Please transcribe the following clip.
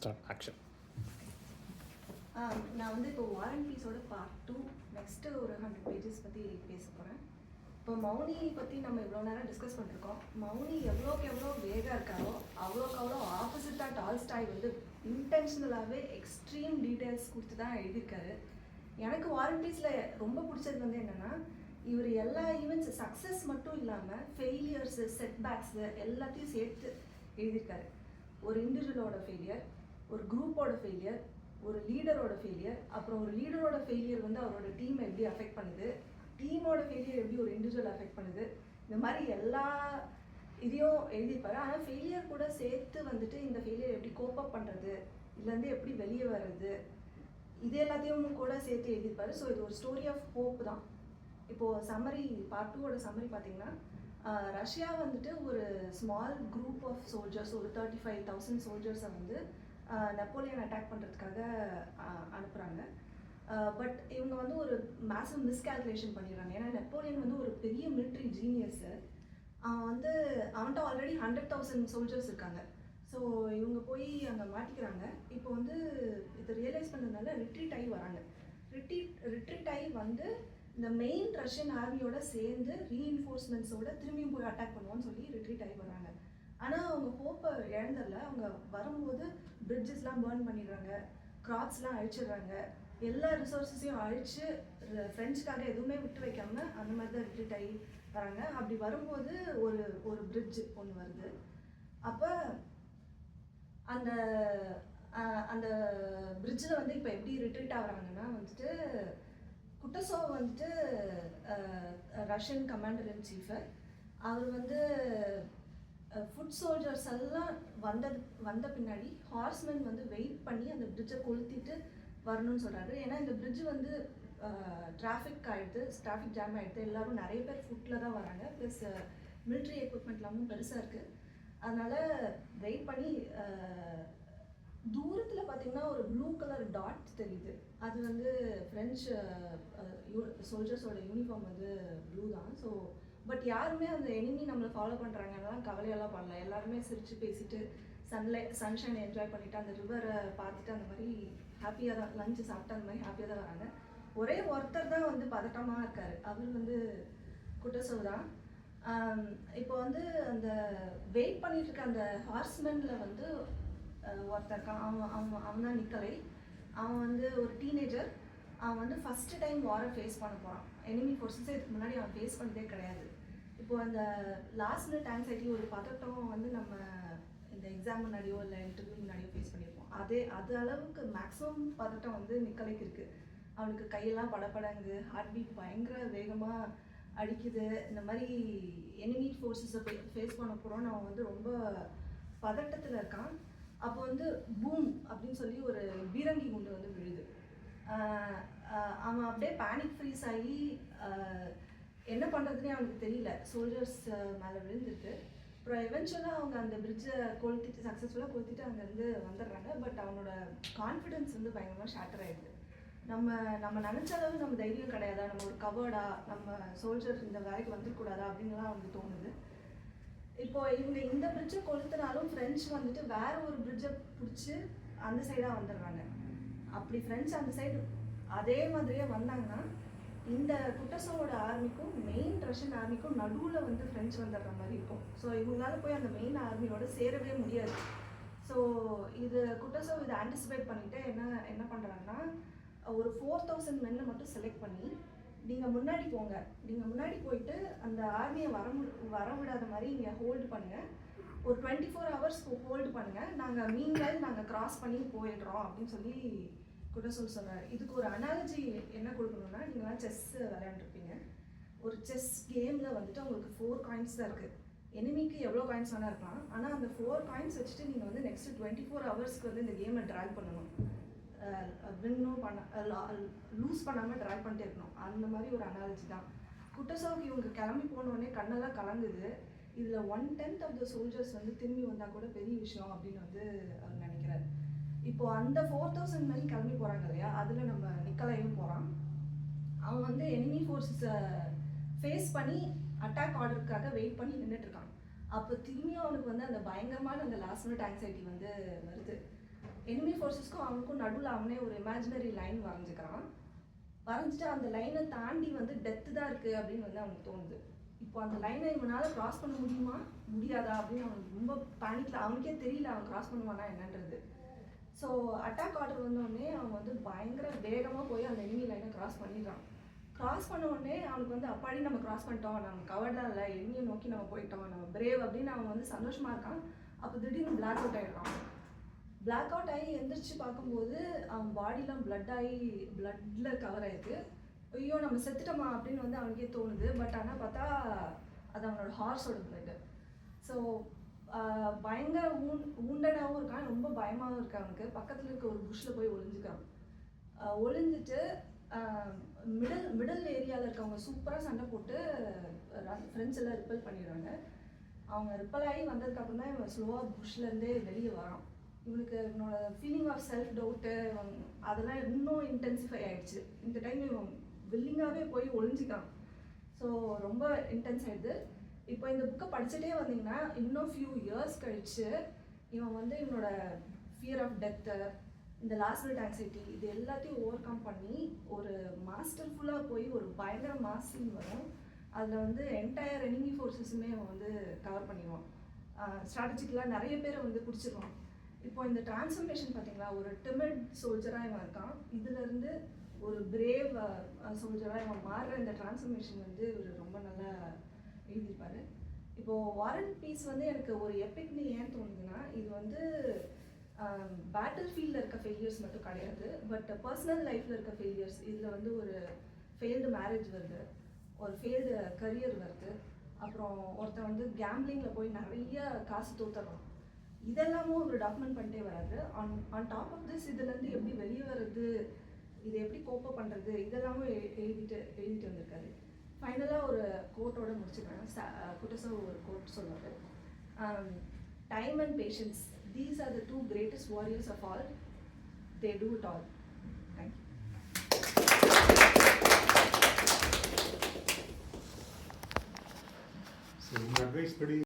Start action நான் வந்து இப்போ வாரண்டிஸோட பார்ட் டூ நெக்ஸ்ட்டு ஒரு ஹண்ட்ரட் பேஜஸ் பற்றி பேச போகிறேன் இப்போ மௌனி பற்றி நம்ம இவ்வளோ நேரம் டிஸ்கஸ் பண்ணிருக்கோம். மௌனி எவ்வளோக்கு எவ்வளோ வேகாக இருக்காரோ அவ்வளோக்கு அவ்வளோ ஆப்போசிட்டாக டால்ஸ்டாய் வந்து இன்டென்ஷனலாகவே எக்ஸ்ட்ரீம் டீட்டெயில்ஸ் கொடுத்து தான் எழுதியிருக்காரு. எனக்கு வாரண்டிஸில் ரொம்ப பிடிச்சது வந்து என்னென்னா இவர் எல்லா ஈவெண்ட்ஸ் சக்ஸஸ் மட்டும் இல்லாமல் ஃபெயிலியர்ஸு செட்பேக்ஸு எல்லாத்தையும் சேர்த்து எழுதியிருக்காரு. ஒரு இண்டிவிஜுவலோட ஃபெயிலியர் ஒரு குரூப்போட ஃபெயிலியர் ஒரு லீடரோட ஃபெயிலியர் அப்புறம் ஒரு லீடரோட ஃபெயிலியர் வந்து அவரோட டீம் எப்படி அஃபெக்ட் பண்ணுது டீமோட ஃபெயிலியர் எப்படி ஒரு இண்டிவிஜுவல் அஃபெக்ட் பண்ணுது இந்த மாதிரி எல்லா இதையும் எழுதியிருப்பாரு. ஆனால் ஃபெயிலியர் கூட சேர்த்து வந்துட்டு இந்த ஃபெயிலியர் எப்படி கோப் அப் பண்ணுறது இதுலேருந்து எப்படி வெளியே வர்றது இது எல்லாத்தையும் கூட சேர்த்து எழுதியிருப்பாரு. ஸோ இது ஒரு ஸ்டோரி ஆஃப் ஹோப் தான். இப்போது சம்மரி பார்ட் டூவோட சம்மரி பார்த்தீங்கன்னா ரஷ்யா வந்துட்டு ஒரு ஸ்மால் குரூப் ஆஃப் சோல்ஜர்ஸ் ஒரு தேர்ட்டி ஃபைவ் தௌசண்ட் சோல்ஜர்ஸை வந்து நெப்போலியன் அட்டாக் பண்ணுறதுக்காக அனுப்புகிறாங்க பட் இவங்க வந்து ஒரு மேசிவ் மிஸ்கால்குலேஷன் பண்ணிடுறாங்க. ஏன்னா நெப்போலியன் வந்து ஒரு பெரிய மிலிட்ரி ஜீனியஸு அவன் வந்து அவன்கிட்ட ஆல்ரெடி ஹண்ட்ரட் தௌசண்ட் சோல்ஜர்ஸ் இருக்காங்க. ஸோ இவங்க போய் அங்கே மாட்டிக்கிறாங்க. இப்போ வந்து இதை ரியலைஸ் பண்ணதுனால ரிட்ரீட் ஆகி வராங்க. ரிட்ரீட் ரிட்ரீட் ஆகி வந்து இந்த மெயின் ரஷ்யன் ஆர்மியோட சேர்ந்து ரீஇன்ஃபோர்ஸ்மெண்ட்ஸோட திரும்பியும் போய் அட்டாக் பண்ணுவோம்னு சொல்லி ரிட்ரீட் ஆகி வராங்க. ஆனால் அவங்க ஹோப்பை இழந்ததில்ல அவங்க வரும்போது பிரிட்ஜஸ்லாம் பேர்ன் பண்ணிடுறாங்க. கிராப்ஸ்லாம் அழிச்சிடுறாங்க. எல்லா ரிசோர்ஸஸையும் அழிச்சு ஃப்ரெண்ட்ஸ்க்காக எதுவுமே விட்டு வைக்காம அந்த மாதிரி தான் ரிட்ரீட் ஆகி வராங்க. அப்படி வரும்போது ஒரு ஒரு பிரிட்ஜ் ஒன்று வருது. அப்போ அந்த அந்த பிரிட்ஜில் வந்து இப்போ எப்படி ரிட்ரீட் ஆகுறாங்கன்னா வந்துட்டு குட்டசோ வந்துட்டு ரஷ்யன் கமாண்டர் இன் சீஃபு அவர் வந்து ஃபுட் சோல்ஜர்ஸ் எல்லாம் வந்தது வந்த பின்னாடி ஹார்ஸ்மேன் வந்து வெயிட் பண்ணி அந்த பிரிட்ஜை கொளுத்திட்டு வரணும்னு சொல்கிறாரு ஏன்னா இந்த பிரிட்ஜ் வந்து டிராஃபிக் ஆகிடுது டிராஃபிக் ஜாம் ஆகிடுது எல்லாரும் நிறைய பேர் ஃபுட்டில் தான் வராங்க. ப்ளஸ் மிலிட்ரி எக்யூப்மெண்ட்லாமும் பெருசாக இருக்குது அதனால் வெயிட் பண்ணி தூரத்தில் பார்த்தீங்கன்னா ஒரு ப்ளூ கலர் டாட் தெரியுது. அது வந்து ஃப்ரெஞ்சு சோல்ஜர்ஸோட யூனிஃபார்ம் வந்து ப்ளூ தான். ஸோ பட் யாருமே அந்த எனிமி நம்மளை ஃபாலோ பண்ணுறாங்கலாம் கவலையெல்லாம் பண்ணல எல்லாருமே சிரித்து பேசிட்டு சன்லை சன்ஷைன் என்ஜாய் பண்ணிட்டு அந்த ரிவரை பார்த்துட்டு அந்த மாதிரி ஹாப்பியாக தான் லஞ்சு சாப்பிட்டு அந்த மாதிரி ஹாப்பியாக தான் வராங்க. ஒரே ஒருத்தர் தான் வந்து பதட்டமாக இருக்கார். அவர் வந்து குட்டசோ தான் இப்போ வந்து அந்த வெயிட் பண்ணிட்டு இருக்க அந்த ஹார்ஸ்மெனில் வந்து ஒருத்தர் இருக்கான் அவன் அவன் அவன் தான் நிக்கலை. அவன் வந்து ஒரு டீனேஜர் அவன் வந்து ஃபஸ்ட்டு டைம் வாரை ஃபேஸ் பண்ண போகிறான் எனிமி ஃபோர்ஸஸே இதுக்கு முன்னாடி அவன் ஃபேஸ் பண்ணதே கிடையாது. இப்போ அந்த லாஸ்ட் மினிட் ஆங்ஸைட்டி ஒரு பதட்டம் வந்து நம்ம இந்த எக்ஸாம் முன்னாடியோ இல்லை இன்டர்வியூ முன்னாடியோ ஃபேஸ் பண்ணியிருப்போம் அதே அது அளவுக்கு மேக்ஸிமம் பதட்டம் வந்து நிக்கலைக்கு இருக்குது அவனுக்கு கையெல்லாம் படபடங்கு ஹார்ட் பீட் பயங்கர வேகமாக அடிக்குது. இந்த மாதிரி எனிமி ஃபோர்ஸஸை ஃபேஸ் பண்ண அவன் வந்து ரொம்ப பதட்டத்தில் இருக்கான். அப்போ வந்து பூம் அப்படின்னு சொல்லி ஒரு பீரங்கி குண்டு வந்து விழுது. அவன் அப்படியே பேனிக் ஃப்ரீஸ் ஆகி என்ன பண்ணுறதுனே அவனுக்கு தெரியல. சோல்ஜர்ஸ் மேலே விழுந்துட்டு. அப்புறம் எவென்ச்சுவலாக அவங்க அந்த பிரிட்ஜை கொளுத்திட்டு சக்ஸஸ்ஃபுல்லாக கொளுத்திட்டு அங்கேருந்து வந்துடுறாங்க. பட் அவனோட கான்ஃபிடென்ஸ் வந்து பயங்கரமாக ஷேட்டர் ஆயிடுது. நம்ம நம்ம நினச்ச அளவு நம்ம தைரியம் கிடையாதா? நம்ம ஒரு கவர்டா நம்ம சோல்ஜர் இந்த வேலைக்கு வந்துடக்கூடாதா அப்படின்லாம் அவனுக்கு தோணுது. இப்போ இவங்க இந்த பிரிட்ஜை கொளுத்தினாலும் ஃப்ரெண்ட்ஸ் வந்துட்டு வேற ஒரு பிரிட்ஜை பிடிச்சி அந்த சைடாக வந்துடுறாங்க. அப்படி ஃப்ரெண்ட்ஸ் அந்த சைடு அதே மாதிரியே வந்தாங்கன்னா இந்த குட்டசோவோட ஆர்மிக்கும் மெயின் ரஷ்யன் ஆர்மிக்கும் நடுவில் வந்து ஃப்ரெண்ட்ஸ் வந்துடுற மாதிரி இருக்கும். ஸோ இவங்களால போய் அந்த மெயின் ஆர்மியோட சேரவே முடியாது. ஸோ இது குட்டசோ இதை ஆன்டிசிபேட் பண்ணிவிட்டு என்ன என்ன பண்ணுறாங்கன்னா ஒரு ஃபோர் தௌசண்ட் மென்னை மட்டும் செலக்ட் பண்ணி நீங்கள் முன்னாடி போங்க. நீங்கள் முன்னாடி போயிட்டு அந்த ஆர்மியை வர வர விடாத மாதிரி நீங்கள் ஹோல்டு பண்ணுங்கள் ஒரு டுவெண்ட்டி ஃபோர் ஹவர்ஸ் ஹோல்டு பண்ணுங்கள் நாங்கள் மீன்கள் நாங்கள் கிராஸ் பண்ணி போயிடுறோம் அப்படின்னு சொல்லி குடசோல் சொன்னார். இதுக்கு ஒரு அனாலஜி என்ன கொடுக்கணும்னா நீங்களாம் செஸ் விளையாண்டுருப்பீங்க. ஒரு செஸ் கேமில் வந்துட்டு உங்களுக்கு ஃபோர் காயின்ஸ் தான் இருக்குது எனிமிக்கு எவ்வளோ காயின்ஸ் வேணால் இருக்கலாம். ஆனால் அந்த ஃபோர் காயின்ஸ் வச்சுட்டு நீங்கள் வந்து நெக்ஸ்ட் டுவெண்ட்டி ஃபோர் ஹவர்ஸ்க்கு வந்து இந்த கேமை ட்ராக் பண்ணணும். வின்னும் பண்ண லூஸ் பண்ணாமல் ட்ராக் பண்ணிட்டே இருக்கணும். அந்த மாதிரி ஒரு அனாலஜி தான். குட்டசாவுக்கு இவங்க கிளம்பி போனோடனே கண்ணெல்லாம் கலங்குது. இதில் one tenth of the soldiers வந்து திரும்பி வந்தால் கூட பெரிய விஷயம் அப்படின்னு வந்து அவர் நினைக்கிறார். இப்போ அந்த ஃபோர் தௌசண்ட் மேலே கிளம்பி போகிறாங்க இல்லையா? அதில் நம்ம நிக்கலையும் போகிறான் அவன் வந்து எனிமி ஃபோர்ஸஸை ஃபேஸ் பண்ணி அட்டாக் ஆர்டருக்காக வெயிட் பண்ணி நின்றுட்டு இருக்கான். அப்போ திரும்பியும் அவனுக்கு வந்து அந்த பயங்கரமான அந்த லாஸ்ட் மினிட் ஆங்ஸைட்டி வந்து வருது. எனிமி ஃபோர்ஸஸ்க்கும் அவனுக்கும் நடுவில் அவனே ஒரு இமேஜினரி லைன் வரைஞ்சிக்கிறான். வரைஞ்சிட்டு அந்த லைனை தாண்டி வந்து டெத்து தான் இருக்குது அப்படின்னு வந்து அவனுக்கு தோணுது. இப்போ அந்த லைனை இவனால் கிராஸ் பண்ண முடியுமா? முடியாதா அப்படின்னு அவனுக்கு ரொம்ப பேனிக்கில் அவனுக்கே தெரியல அவன் கிராஸ் பண்ணுவானா என்னன்றது. ஸோ அட்டாக் ஆர்டர் வந்தோடனே அவன் வந்து பயங்கர வேகமாக போய் அந்த எனிமி லைனை கிராஸ் பண்ணிடுறான். கிராஸ் பண்ண உடனே அவனுக்கு வந்து அப்பாடி நம்ம கிராஸ் பண்ணிட்டோம். நம்ம கவர்டாக இல்லை. எனியை நோக்கி நம்ம போயிட்டோம். நம்ம பிரேவ் அப்படின்னு அவன் வந்து சந்தோஷமாக இருக்கான். அப்போ திடீர்னு பிளாக் அவுட் ஆகிடுறான் பிளாக் அவுட் ஆகி எந்திரிச்சு பார்க்கும்போது அவன் பாடிலாம் பிளட் ஆகி பிளட்டில் கவர் ஆயிருக்கு. ஐயோ நம்ம செத்துட்டோமா? அப்படின்னு வந்து அவனுக்கே தோணுது. பட் ஆனால் பார்த்தா அது அவனோட ஹார்ஸோட பிளட்டு ஸோ பயங்கர ஊன் ஊண்டடாகவும் இருக்கான். ரொம்ப பயமாகவும் இருக்கான் அவனுக்கு. பக்கத்தில் இருக்க ஒரு புஷ்ஷில் போய் ஒளிஞ்சுக்கிறான். ஒளிஞ்சிட்டு மிடில் மிடில் ஏரியாவில் இருக்கவங்க சூப்பராக சண்டை போட்டு ஃப்ரெண்ட்ஸ் எல்லாம் ரிப்பல் பண்ணிடுறாங்க. அவங்க ரிப்பல் ஆகி வந்ததுக்கப்புறம் தான் இவன் ஸ்லோவாக புஷ்லேருந்தே வெளியே வரான். இவனுக்கு இவனோட ஃபீலிங் ஆஃப் செல்ஃப் டவுட்டு அதெல்லாம் இன்னும் இன்டென்சிஃபை ஆகிடுச்சு இந்த டைம் இவன் வில்லிங்காகவே போய் ஒளிஞ்சிக்கான் ஸோ ரொம்ப இன்டென்ஸ் ஆகிடுது இப்போ இந்த புக்கை படிச்சுட்டே வந்தீங்கன்னா இன்னும் ஃபியூ இயர்ஸ் கழிச்சு இவன் வந்து இவனோட ஃபியர் ஆஃப் டெத்து இந்த லாஸ்ட் மினிட் இது எல்லாத்தையும் ஓவர் கம் பண்ணி ஒரு மாஸ்டர்ஃபுல்லாக போய் ஒரு பயங்கர மாஸ்டிங் வரும். அதில் வந்து என்டையர் எனிமி ஃபோர்ஸஸுமே அவன் வந்து கவர் பண்ணிடுவான். ஸ்ட்ராட்டஜிக்கெலாம் நிறைய பேரை வந்து பிடிச்சிருவான். இப்போ இந்த டிரான்ஸ்ஃபர்மேஷன் பார்த்தீங்களா ஒரு டிமிட் சோல்ஜராக இவன் இருக்கான். இதுலேருந்து ஒரு பிரேவ் சோல்ஜராக இவன் மாறுற இந்த டிரான்ஸ்ஃபர்மேஷன் வந்து இவர் ரொம்ப நல்லா எழுதியிருப்பாரு. இப்போது வாரன் பீஸ் வந்து எனக்கு ஒரு எபிக்னு ஏன் தோணுதுன்னா இது வந்து பேட்டில் ஃபீல்டில் இருக்க ஃபெயிலியர்ஸ் மட்டும் கிடையாது பட் பர்சனல் லைஃப்பில் இருக்க ஃபெயிலியர்ஸ் இதில் வந்து ஒரு ஃபெயில்டு மேரேஜ் வருது ஒரு ஃபெயில்டு கரியர் வருது. அப்புறம் ஒருத்தன் வந்து கேம்லிங்கில் போய் நிறைய காசு தோத்துறான் இதெல்லாமும் ஒரு டாக்குமெண்ட் பண்ணிட்டே வராது. On on top of this இதுலேருந்து எப்படி வெளியே வர்றது இதை எப்படி கோப்பை பண்ணுறது இதெல்லாமும் எழுதிட்டு எழுதிட்டு வந்திருக்காரு. ஃபைனலாக ஒரு கோட்டோட முடிச்சுக்கிறேன். குட்டசோ ஒரு கோட் சொன்னார் time and patience these are the two greatest warriors of all they do it all thank you So,